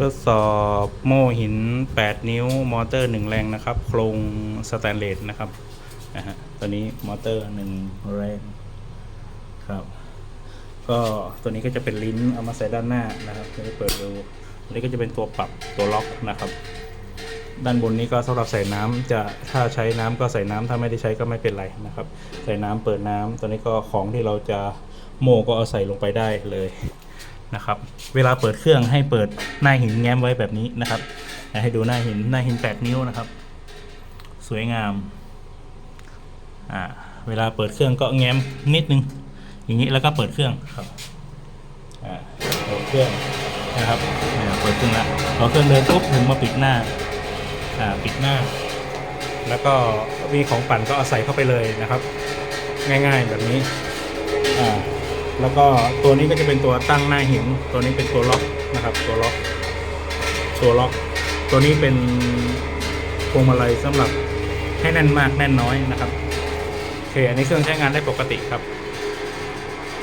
ทดสอบโม่หิน 8 นิ้ว มอเตอร์ 1 แรงนะครับ โครงสแตนเลสนะครับนะฮะตัวนี้มอเตอร์ 1 แรงครับ ก็ตัวนี้ก็จะเป็นลิ้นเอามาใส่ด้านหน้านะครับจะเปิดดูอันนี้ก็จะเป็นตัวปรับตัวล็อกนะครับ ด้านบนนี้ก็สำหรับใส่น้ำจะถ้าใช้น้ำก็ใส่น้ำถ้าไม่ได้ใช้ก็ไม่เป็นไรนะครับ ใส่น้ำเปิดน้ำตัวนี้ก็ของที่เราจะโม่ก็เอาใส่ลงไปได้เลย นะครับเวลาเปิดเครื่องให้เปิดหน้าหินแง้มไว้แบบนี้นะครับ ให้ดูหน้าหินหน้าหิน 8 นิ้วนะครับ สวยงามอ่าเวลาเปิดเครื่องก็แง้มนิดนึง อย่างนี้แล้วก็เปิดเครื่องครับอ่าเปิดเครื่องนะครับเนี่ยเปิดเครื่องแล้วพอเครื่องเดินปุ๊บถึงมาปิดหน้าอ่าปิดหน้า แล้วก็มีของปั่นก็เอาใส่เข้าไปเลยนะครับ ง่ายๆแบบนี้อ่า แล้วก็ตัวนี้ก็จะเป็นตัวตั้งหน้าหิน ตัวนี้เป็นตัวล็อกนะครับ ตัวล็อกตัวล็อก ตัวนี้เป็นพวงมาลัยสำหรับให้แน่นมากแน่นน้อยนะครับโอเคอันนี้เครื่องใช้งานได้ปกติครับ